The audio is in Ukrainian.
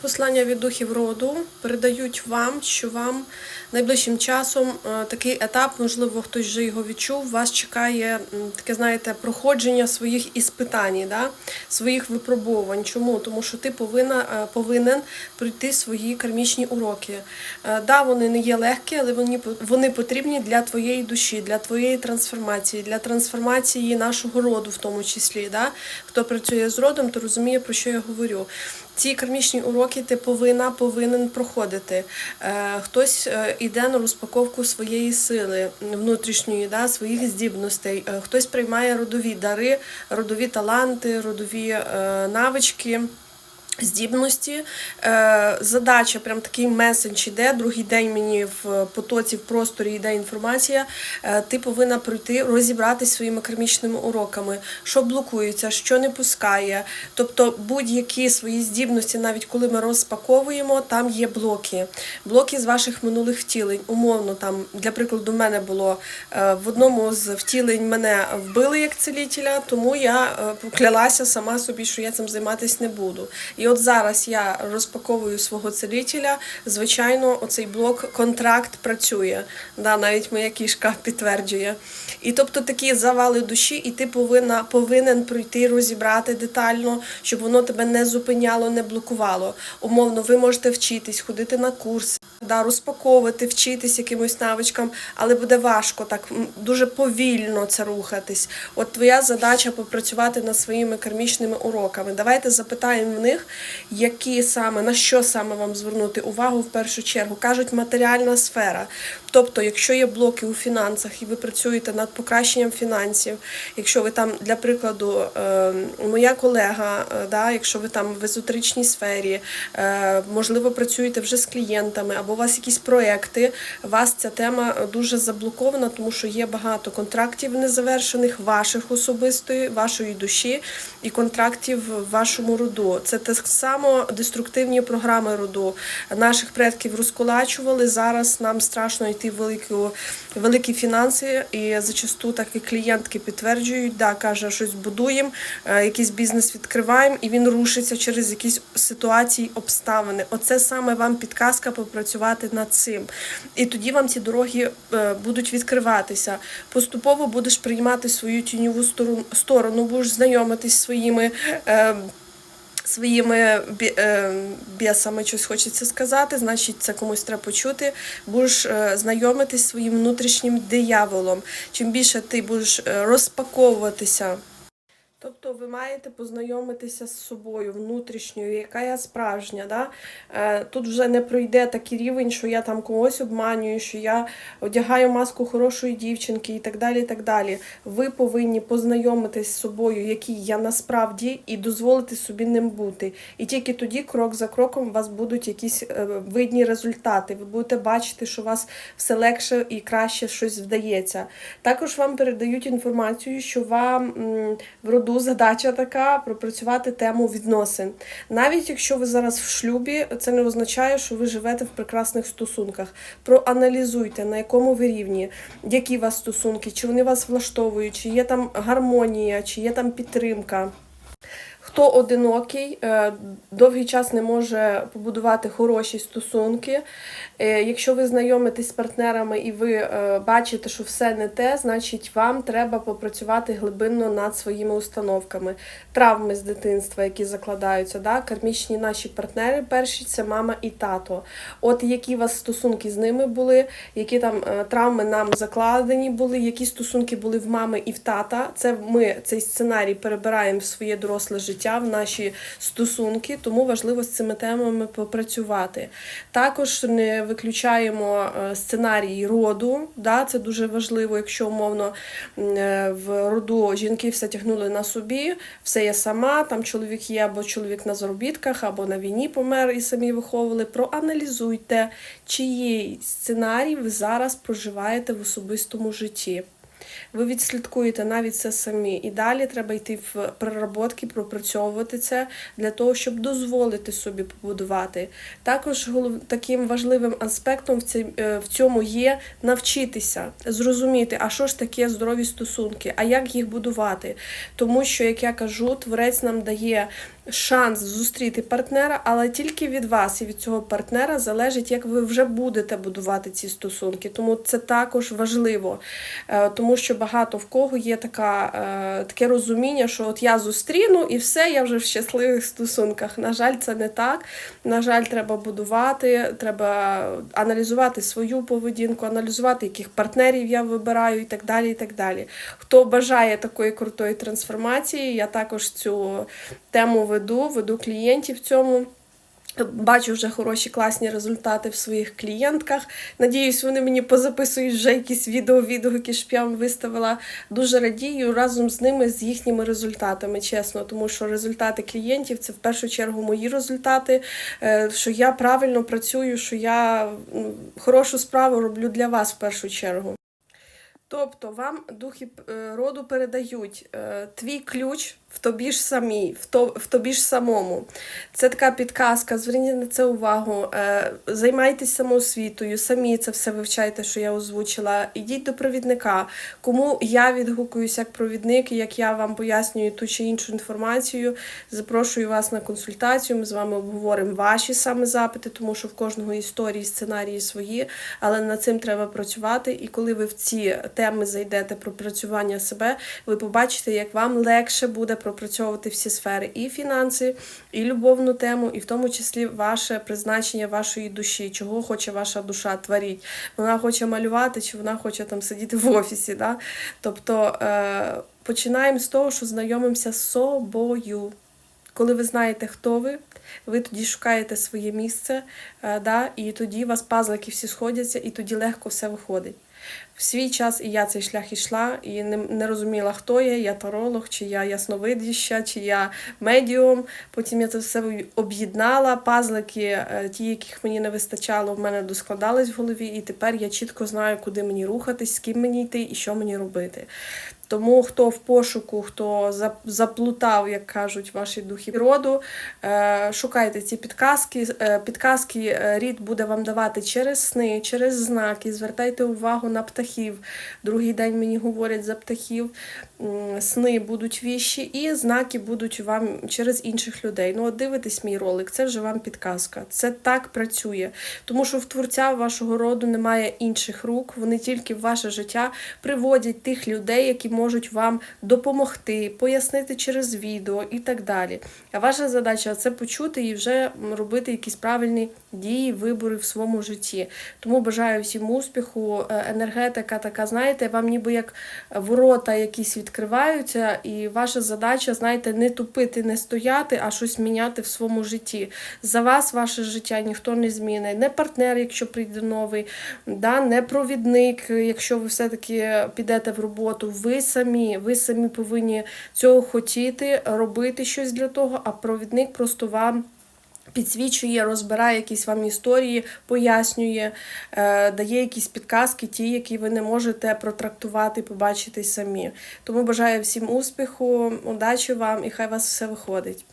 Послання від духів роду передають вам, що вам найближчим часом е, такий етап, можливо, хтось вже його відчув. Вас чекає таке, знаєте, проходження своїх іспитань, да? своїх випробувань. Чому? Тому що ти повинна, е, повинен пройти свої кармічні уроки. Е, Да, вони не є легкі, але вони, вони потрібні для твоєї душі, для твоєї трансформації, для трансформації нашого роду, в тому числі. Да? Хто працює з родом, то розуміє, про що я говорю. Ці кармічні уроки ти повинна повинен проходити. Е, хтось е, іде на розпаковку своєї сили внутрішньої, да, своїх здібностей. Е, хтось приймає родові дари, родові таланти, родові навички. Здібності, Е, задача, прям такий месендж іде. Другий день мені в потоці, в просторі йде інформація. Е, ти повинна пройти, розібратися своїми кармічними уроками, що блокується, що не пускає. Тобто будь-які свої здібності, навіть коли ми розпаковуємо, там є блоки. Блоки з ваших минулих втілень. Умовно, там, для прикладу, в мене було е, в одному з втілень мене вбили як цілітеля, тому я поклялася сама собі, що я цим займатися не буду. І от зараз я розпаковую свого цілителя. Звичайно, оцей блок контракт працює. Да, навіть моя кішка підтверджує. І тобто такі завали душі, і ти повинна повинен пройти, розібрати детально, щоб воно тебе не зупиняло, не блокувало. Умовно, ви можете вчитись, ходити на курс, да, розпаковувати, вчитись якимось навичкам, але буде важко так дуже повільно це рухатись. От твоя задача попрацювати над своїми кармічними уроками. Давайте запитаємо в них, які саме на що саме вам звернути увагу в першу чергу. кажуть матеріальна сфера. Тобто, якщо є блоки у фінансах і ви працюєте над покращенням фінансів, якщо ви там, для прикладу, е, моя колега, е, да, якщо ви там в езотеричній сфері, е, можливо, працюєте вже з клієнтами, або у вас якісь проекти, вас ця тема дуже заблокована, тому що є багато контрактів незавершених, ваших особистої, вашої душі і контрактів в вашому роду. Це так деструктивні програми роду. Наших предків розкулачували. Зараз нам страшно йти в велику, великі фінанси, і зачасту так і клієнтки підтверджують, да, каже, щось будуємо, е, якийсь бізнес відкриваємо, і він рушиться через якісь ситуації, обставини. Оце саме вам підказка попрацювати над цим. І тоді вам ці дороги е, будуть відкриватися. Поступово будеш приймати свою тіньову сторону, будеш знайомитись своїми. Своїми бі- е, бісами щось хочеться сказати, значить це комусь треба почути. Будеш е, знайомитись зі своїм внутрішнім дияволом. Чим більше ти будеш е, розпаковуватися Тобто ви маєте познайомитися з собою внутрішньою, яка я справжня. Да? Е, Тут вже не пройде такий рівень, що я там когось обманюю, що я одягаю маску хорошої дівчинки і так далі. і так далі. Ви повинні познайомитись з собою, який я насправді, і дозволити собі ним бути. І тільки тоді, крок за кроком, у вас будуть якісь е, видні результати. Ви будете бачити, що у вас все легше і краще щось вдається. Також вам передають інформацію, що вам в роду задача така пропрацювати тему відносин. Навіть якщо ви зараз в шлюбі, це не означає, що ви живете в прекрасних стосунках. Проаналізуйте, на якому ви рівні, які у вас стосунки, чи вони вас влаштовують, чи є там гармонія, чи є там підтримка. Хто одинокий, е, довгий час не може побудувати хороші стосунки. Е, Якщо ви знайомитесь з партнерами і ви е, бачите, що все не те, значить вам треба попрацювати глибинно над своїми установками. Травми з дитинства, які закладаються, да? кармічні наші партнери перші це мама і тато. От які у вас стосунки з ними були, які там травми нам закладені були, які стосунки були в мами і в тата. Це ми цей сценарій перебираємо в своє доросле життя, в наші стосунки, тому важливо з цими темами попрацювати. Також не виключаємо е, сценарій роду. Да, це дуже важливо, якщо умовно е, в роду жінки все тягнули на собі, все я сама, там чоловік є, або чоловік на заробітках, або на війні помер і самі виховували. Проаналізуйте, чиї сценарій ви зараз проживаєте в особистому житті. Ви відслідкуєте навіть це самі. І далі треба йти в проработки, пропрацьовувати це для того, щоб дозволити собі побудувати. Також таким важливим аспектом е, в цьому є навчитися, зрозуміти, а що ж таке здорові стосунки, а як їх будувати. Тому що, як я кажу, творець нам дає шанс зустріти партнера, але тільки від вас і від цього партнера залежить, як ви вже будете будувати ці стосунки. Тому це також важливо, Е, тому що багато в кого є така, е, таке розуміння, що от я зустріну і все, я вже в щасливих стосунках. На жаль, це не так. На жаль, треба будувати, треба аналізувати свою поведінку, аналізувати, яких партнерів я вибираю і так далі. і так далі. Хто бажає такої крутої трансформації, я також цю тему веду, веду клієнтів в цьому. Бачу вже хороші класні результати в своїх клієнтках. Надіюсь, вони мені позаписують вже якісь відео, відгуки, щоб я вам виставила. Дуже радію разом з ними, з їхніми результатами, чесно, тому що результати клієнтів це в першу чергу мої результати, е, що я правильно працюю, що я хорошу справу роблю для вас в першу чергу. Тобто вам духи е, роду передають е, твій ключ в тобі ж самій, в, то, в тобі ж самому. Це така підказка, зверніть на це увагу. Е, займайтесь самоосвітою, самі це все вивчайте, що я озвучила. Ідіть до провідника. Кому я відгукуюсь як провідник, як я вам пояснюю ту чи іншу інформацію, запрошую вас на консультацію. Ми з вами обговоримо ваші саме запити, тому що в кожного історії, сценарії свої, але над цим треба працювати. І коли ви в ці теми зайдете про працювання себе, ви побачите, як вам легше буде пропрацьовувати всі сфери і фінанси, і любовну тему, і в тому числі ваше призначення вашої душі, чого хоче ваша душа творіть. Вона хоче малювати, чи вона хоче там сидіти в офісі. Да? Тобто е, починаємо з того, що знайомимося з собою. Коли ви знаєте, хто ви, ви тоді шукаєте своє місце, е, да, і тоді у вас пазлики всі сходяться, і тоді легко все виходить. В свій час і я цей шлях ішла, і не, не розуміла, хто я, я таролог, чи я ясновидіща, чи я медіум. Потім я це все об'єднала. Пазлики, е, ті, яких мені не вистачало, в мене доскладались в голові, і тепер я чітко знаю, куди мені рухатись, з ким мені йти і що мені робити. Тому хто в пошуку, хто заплутав, як кажуть, ваші духи роду, е, шукайте ці підказки. Е, Підказки е, рід буде вам давати через сни, через знаки. Звертайте увагу на птахів. Другий день мені говорять за птахів. Сни будуть віщі, і знаки будуть вам через інших людей. Ну, от дивитесь мій ролик, це вже вам підказка. Це так працює. Тому що в творця вашого роду немає інших рук, вони тільки в ваше життя приводять тих людей, які можуть вам допомогти, пояснити через відео і так далі. А ваша задача це почути і вже робити якісь правильні дії, вибори в своєму житті. Тому бажаю всім успіху. Е, Енергетика така, знаєте, вам ніби як ворота якісь відкриваються, і ваша задача, знаєте, не тупити, не стояти, а щось міняти в своєму житті. За вас ваше життя ніхто не змінить, не партнер, якщо прийде новий, да, не провідник, якщо ви все-таки підете в роботу. Ви самі, ви самі повинні цього хотіти, робити щось для того, а провідник просто вам. Підсвічує, розбирає якісь вам історії, пояснює, е, дає якісь підказки, ті, які ви не можете протрактувати, побачити самі. Тому бажаю всім успіху, удачі вам і хай вас все виходить.